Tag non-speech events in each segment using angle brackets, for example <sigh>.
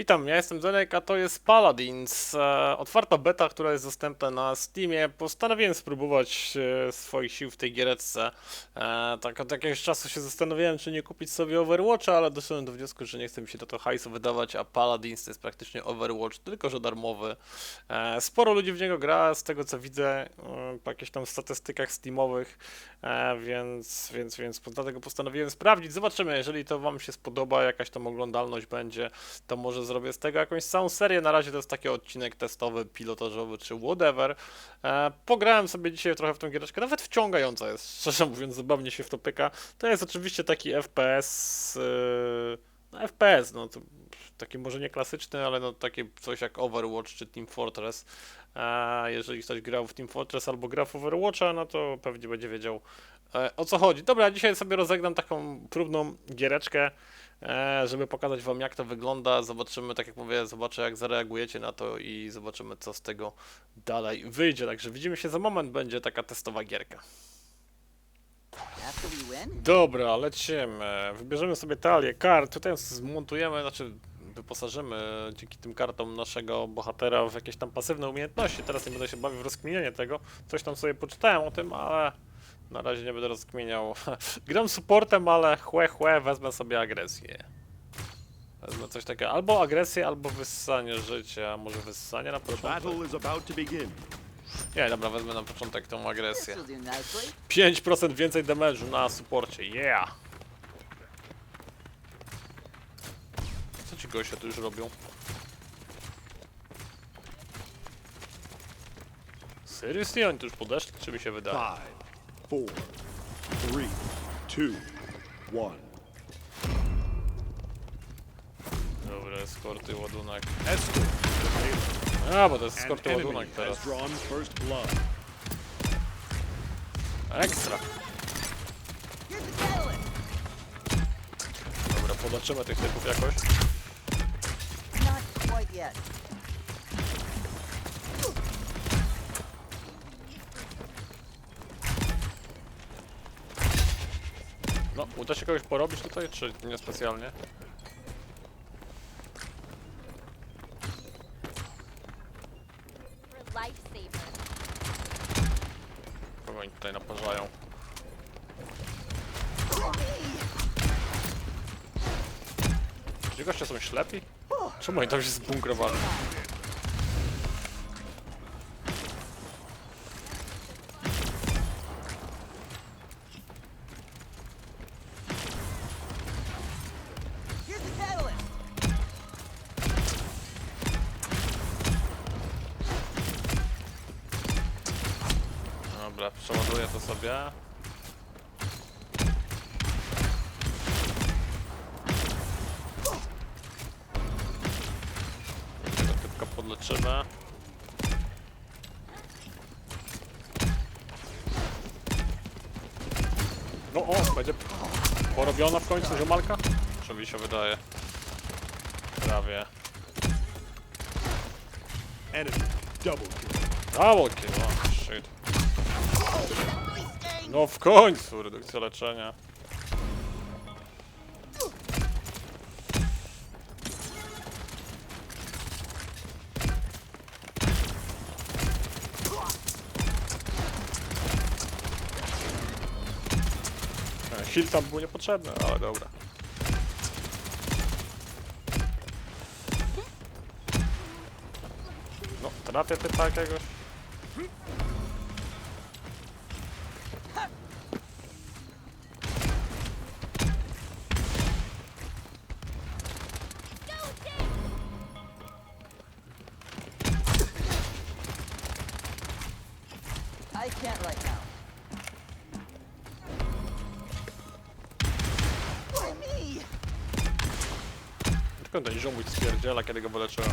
Witam, ja jestem Zenek, a to jest Paladins. E, otwarta beta, która jest dostępna na Steamie. Postanowiłem spróbować e, swoich sił w tej giereczce. E, tak od jakiegoś czasu się zastanawiałem, czy nie kupić sobie Overwatcha, ale doszedłem do wniosku, że nie chce mi się na to hajsu wydawać, a Paladins to jest praktycznie Overwatch, tylko że darmowy. Sporo ludzi w niego gra, z tego co widzę, e, po jakichś tam statystykach Steamowych, więc, więc, więc dlatego postanowiłem sprawdzić. Zobaczymy, jeżeli to Wam się spodoba, jakaś tam oglądalność będzie, to może zrobię z tego jakąś całą serię. Na razie to jest taki odcinek testowy, pilotażowy czy whatever. E, pograłem sobie dzisiaj trochę w tą giereczkę, nawet wciągająca jest, <laughs> szczerze mówiąc, zabawnie się w to pyka. To jest oczywiście taki FPS, yy, no FPS, no to taki może nie klasyczny, ale no takie coś jak Overwatch czy Team Fortress. A jeżeli ktoś grał w Team Fortress albo gra w Overwatcha, no to pewnie będzie wiedział e, o co chodzi. Dobra, dzisiaj sobie rozegram taką próbną giereczkę, e, żeby pokazać wam jak to wygląda. Zobaczymy, tak jak mówię, zobaczę jak zareagujecie na to i zobaczymy co z tego dalej wyjdzie. Także widzimy się za moment, będzie taka testowa gierka. Dobra, lecimy. Wybierzemy sobie talię kart. Tutaj zmontujemy, znaczy wyposażymy dzięki tym kartom naszego bohatera w jakieś tam pasywne umiejętności. Teraz nie będę się bawił w rozkminianie tego. Coś tam sobie poczytałem o tym, ale na razie nie będę rozkminiał. <laughs> Gram supportem, ale chłe chłe, wezmę sobie agresję. Wezmę coś takiego, albo agresję, albo wyssanie życia. Może wyssanie na początek? Battle is about to begin. Nie, dobra, wezmę na początek tą agresję. This'll do nicely. 5% więcej damage'u na supporcie, yeah! Co ci goście tu już robią? Seriously? Oni tu już podeszli? Czy mi się wydaje? Four, three, two, one. Dobra, eskorty, ładunek. Escort. A, bo to jest An eskorty, enemy ładunek teraz. has drawn first blood. Ekstra! Here's the catalyst. Dobra, podaczymy tych typów jakoś. Not quite yet. Uda się kogoś porobić tutaj, czy niespecjalnie? Kogo oni tutaj naparzają? Ci goście są ślepi? Czemu oni tam się zbunkrowali? Dobra, przeładuję to sobie. Tego typka podleczymy. No o, będzie porobiona w końcu ziomalka? Czy mi się wydaje? Prawie. Enemy double kill. Double kill. No w końcu, redukcja leczenia. E, Heal tam był niepotrzebny, ale dobra. No, trafię typa jakiegoś. Right now. Tylko ten ziomuś stwierdziela, kiedy go wyleczyłem.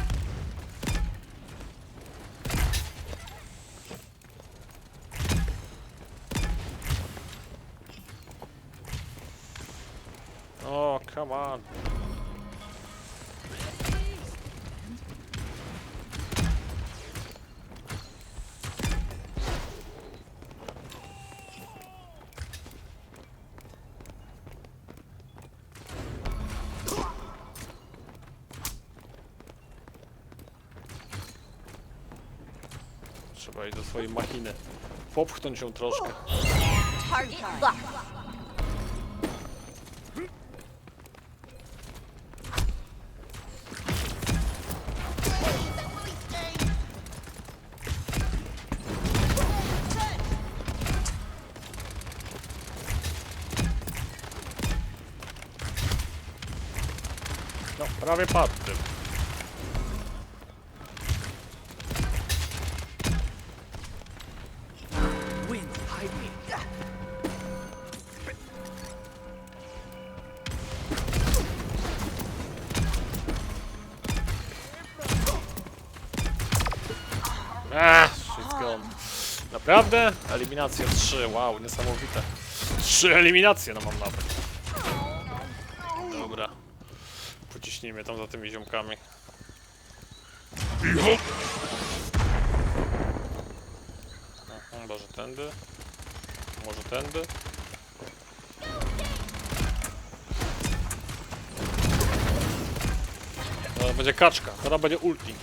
Wejść do swojej machiny. Popchnąć ją troszkę. Target locked. No, prawie padł Naprawdę? Eliminacja 3, wow, niesamowite. 3 eliminacje, no mam nawet. Dobra. Pociśnijmy tam za tymi ziomkami. Aha, może tędy? Może tędy? Zaraz będzie kaczka, zaraz będzie ulti.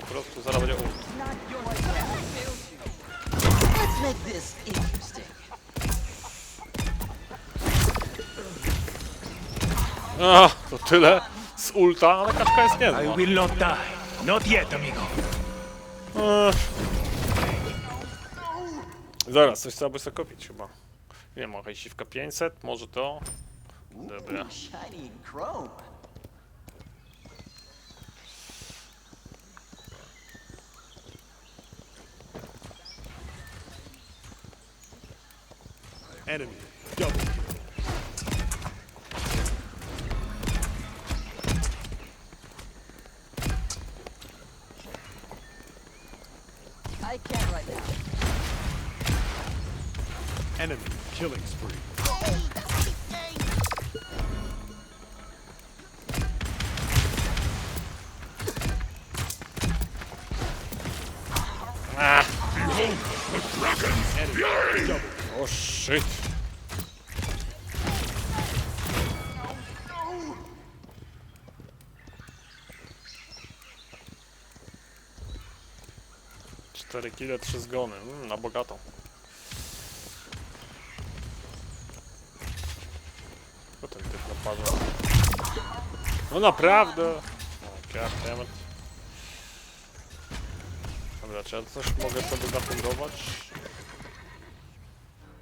Po prostu zaraz będzie ulti. Make this interesting. A, to tyle z ulta, ale kaczka jest niezła. I will not die. Not yet, amigo. Zaraz, coś trzeba by sobie kupić chyba. Nie ma hajsiwka 500, może to? Dobra. Ooh, shiny chrome. Enemy double kill. I can't right now. Enemy killing spree. Ah. Enemy double O oh, shit. Cztery kile, trzy zgony. Mm, na bogato. Co ten typ napadł? No naprawdę! Goddammit. Dobra, czy ja coś mogę sobie zafundować?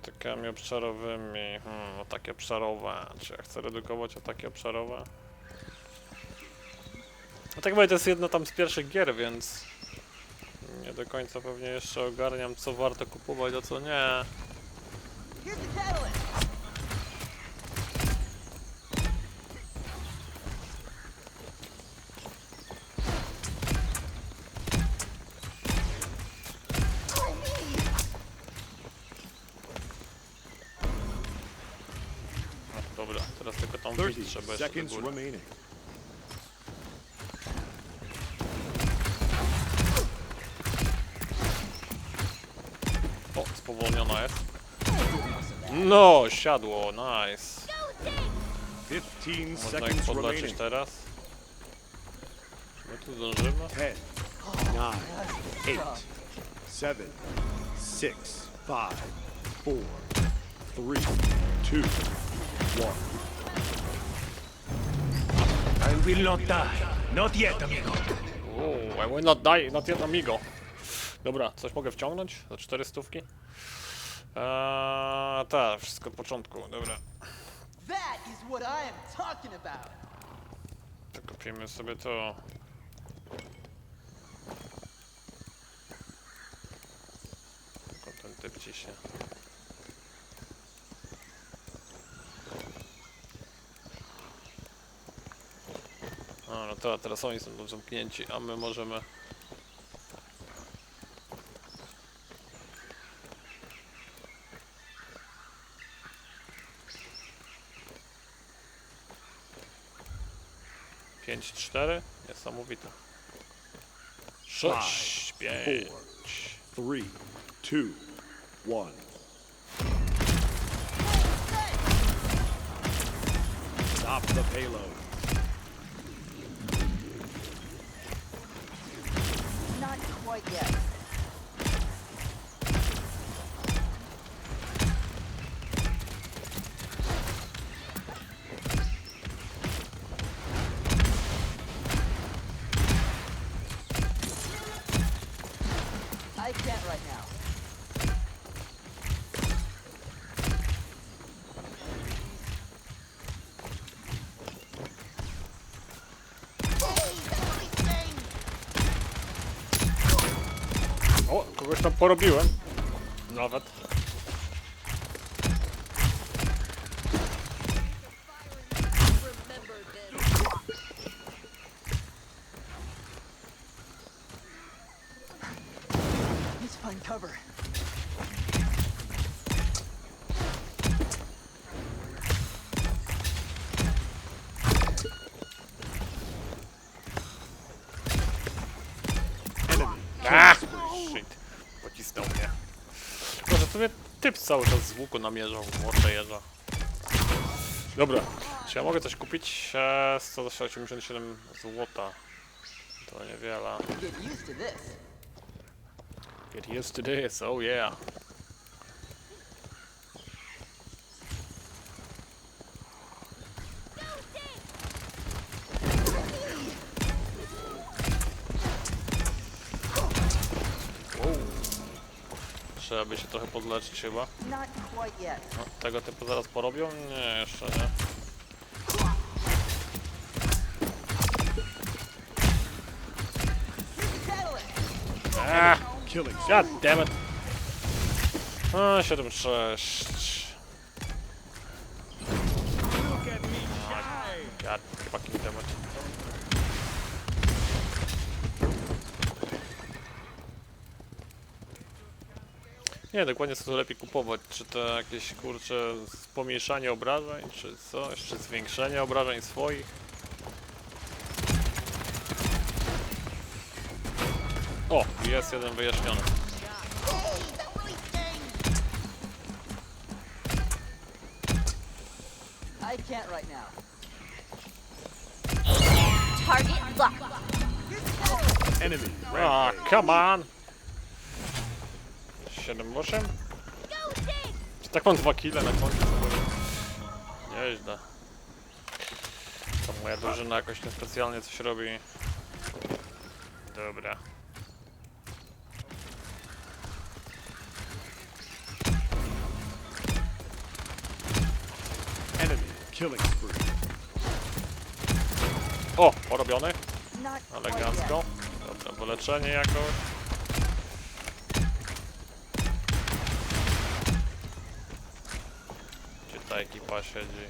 Atakami obszarowymi. Hmm, ataki obszarowe. Czy ja chcę redukować ataki obszarowe? No tak mówię, to jest jedna tam z pierwszych gier, więc nie do końca pewnie jeszcze ogarniam, co warto kupować, a co nie. No, dobra, teraz tylko tam 30 wbić trzeba jeszcze do góry. Spowolniona jest. No, siadło, nice. 15 Można ich seconds remaining. teraz. Czy my tu zdążymy? 10, 9, 8, 7, 6, 5, 4, 3, 2, 1. I will not die. Not yet, amigo. Uuu, I will not die, not yet amigo. Dobra, coś mogę wciągnąć? Za cztery stówki? Eee, tak, wszystko od początku, dobra. That is what I am talking about. To kupimy sobie to. Tylko ten typ ciśnie. A, no to teraz oni są zamknięci, a my możemy... Pięć, cztery? Niesamowite. Sześć, pięć. 3, 2, 1. Stop the payload. Not quite yet. Kogoś tam porobiłem. Nawet. Ah! Sobie typ cały czas z łuku namierzał młodsze jeża. Dobra. Czy ja mogę coś kupić? Eee, 187 złota. To niewiele. Get used to this. Get used to this, oh yeah. Wow. Trzeba by się trochę podleczyć chyba. No, tego typu zaraz porobią? Nie, jeszcze nie. Ah. God damn it. A, 7-6. Nie, dokładnie co tu lepiej kupować, czy to jakieś kurcze pomniejszanie obrażeń, czy coś, czy zwiększenie obrażeń swoich. O, jest jeden wyjaśniony. I can't right now. Target locked. Enemy. Ah, come on! 7-8? Czy tak mam dwa kile na końcu? Nieźle. To moja drużyna jakoś niespecjalnie coś robi. Dobra. Enemy. Killing spree. O, porobiony. Elegancko. Dobra, wyleczenie jakoś. Ta ekipa siedzi?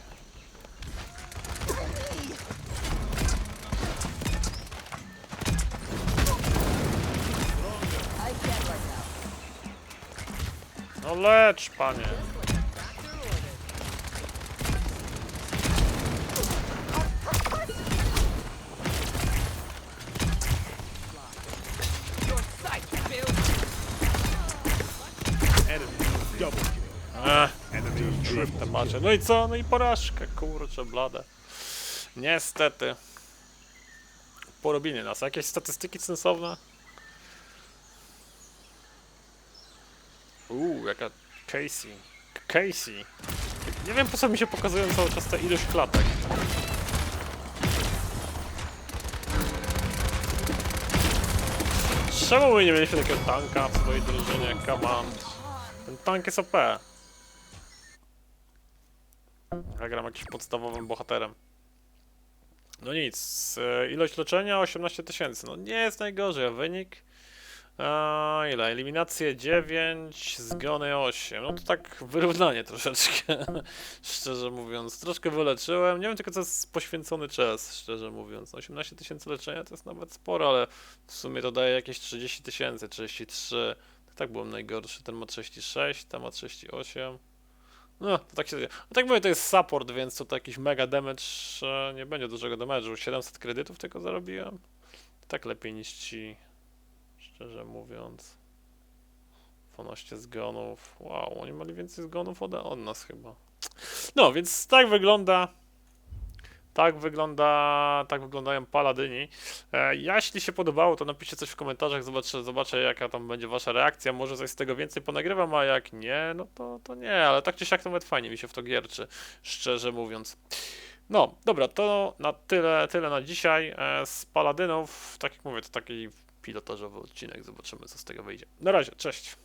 No lecz, panie. No i co? No i porażka, kurczę, blade. Niestety. Porobili nas. Jakieś statystyki sensowne? Uuu, jaka Casey. Casey. Nie wiem po co mi się pokazują cały czas ta ilość klatek. Czemu my nie mieliśmy takiego tanka w swojej drużynie? Come on. Ten tank jest OP. Ja gram jakimś podstawowym bohaterem. No nic, e, ilość leczenia 18 tysięcy. No nie jest najgorzej, wynik? A, ile? Eliminacje 9, zgony 8. No to tak wyrównanie troszeczkę, <laughs> szczerze mówiąc. Troszkę wyleczyłem, nie wiem tylko co jest poświęcony czas, szczerze mówiąc. 18 tysięcy leczenia to jest nawet sporo, ale w sumie to daje jakieś 30 tysięcy, 33. To tak byłem najgorszy, ten ma 36, ten ma 38. No, to tak się dzieje. A tak mówię, to jest support, więc to jakiś mega damage e, nie będzie dużego damage'u. 700 kredytów tylko zarobiłem. Tak lepiej niż ci, szczerze mówiąc. 12 zgonów. Wow, oni mieli więcej zgonów od, od nas chyba. No, więc tak wygląda. Tak wygląda, tak wyglądają paladyni. E, jeśli się podobało, to napiszcie coś w komentarzach, zobaczę, zobaczę jaka tam będzie wasza reakcja. Może coś z tego więcej ponagrywam, a jak nie, no to, to nie, ale tak czy siak nawet fajnie mi się w to gierczy, szczerze mówiąc. No, dobra, to na tyle, tyle na dzisiaj. E, z paladynów, tak jak mówię, to taki pilotażowy odcinek, zobaczymy co z tego wyjdzie. Na razie, cześć.